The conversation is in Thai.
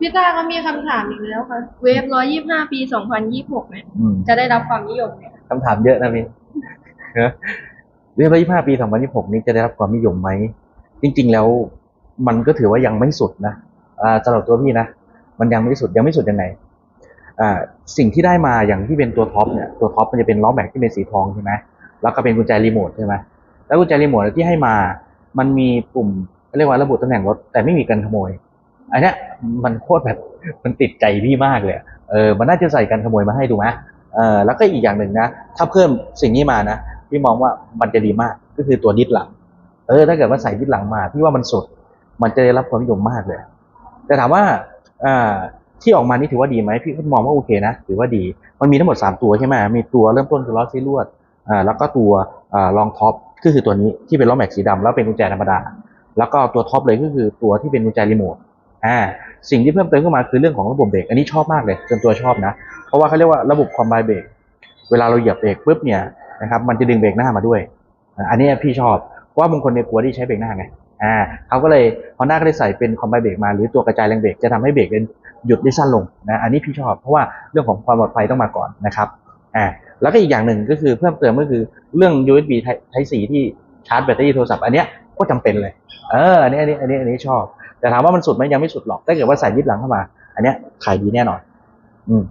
พี่ต้าก็มีคำถามอีกแล้วค่ะ เวฟร้อยยี่ห้าปีสองพันยี่หกเนี่ยอืมจะได้รับความนิยมไหมคะคำถามเยอะนะพี่เนอะเรื่องร้อยยี่ห้าปีสองพันยี่หกนี้จะได้รับความนิยมไหม จริง ๆ แล้วมันก็ถือว่ายังไม่สุดนะอ่าสำหรับตัวพี่นะ มันยังไม่สุดยังไม่สุดยังไงอ่าสิ่งที่ได้มาอย่างที่เป็นตัวท็อปเนี่ยตัวท็อปมันจะเป็นล้อแม็กที่เป็นสีทองใช่ไหมแล้วก็เป็นกุญแจรีโมทใช่ไหมแล้วกุญแจรีโมทที่ให้มา มันมีปุ่มเรียกว่าระบุตำแหน่งรถแต่ไม่มีการขโมย อันเนี้ยมันโคตรแบบมันติดใจพี่มากเลย เออ มันน่าจะใส่การขโมยมาให้ดูไหมเออแล้วก็อีกอย่างหนึ่งนะ ถ้าเพิ่มสิ่งนี้มานะ พี่มองว่ามันจะดีมาก ก็คือตัวดิสหลัง เออ ถ้าเกิดว่าใส่ดิสหลังมา พี่ว่ามันสุด มันจะได้รับความนิยมมากเลย แต่ถามว่าอ่าที่ออกมานี่ถือว่าดีไหมพี่ก็มองว่าโอเคนะ ถือว่าดี มันมีทั้งหมด 3 ตัวใช่ไหมมีตัวเริ่มต้นคือล้อซีลวด อ่า แล้วก็ตัวอ่ารองท็อป ก็คือตัวนี้ที่เป็นล้อแม็กสีดำแล้วเป็นกุญแจธรรมดา แล้วก็ตัวท็อปเลยก็คือตัวที่เป็นกุญแจรีโมท อ่าสิ่งที่เพิ่มเติมเข้ามาคือเรื่องของระบบเบรกอันนี้ชอบมากเลยจนตัวชอบนะ เพราะว่าเขาเรียกว่าระบบคอมไบเบรกเวลาเราเหยียบเบรกปุ๊บเนี่ยนะครับมันจะดึงเบรกหน้ามาด้วย อันนี้พี่ชอบเพราะว่าบางคนเนี่ยกลัวที่ใช้เบรกหน้าไงอ่าเขาก็เลยฮอนด้าก็ได้ใส่เป็นคอมไบเบรกมาหรือตัวกระจายแรงเบรกจะทำให้เบรกเนี่ยหยุดได้สั้นลงนะอันนี้พี่ชอบเพราะว่าเรื่องของความปลอดภัยต้องมาก่อนนะครับอ่าแล้วก็อีกอย่างหนึ่งก็คือเพิ่มเติมก็คือเรื่อง USB Type C ที่ชาร์จแบตเตอรี่โทรศัพท์อันเนี้ยก็จำเป็นเลย เอออันนี้อันนี้อันนี้อันนี้ชอบ แต่ถามว่ามันสุดไหมยังไม่สุดหรอกถ้าเกิดว่าใส่ยึดหลังเข้ามา อันเนี้ยขายดีแน่นอน อืม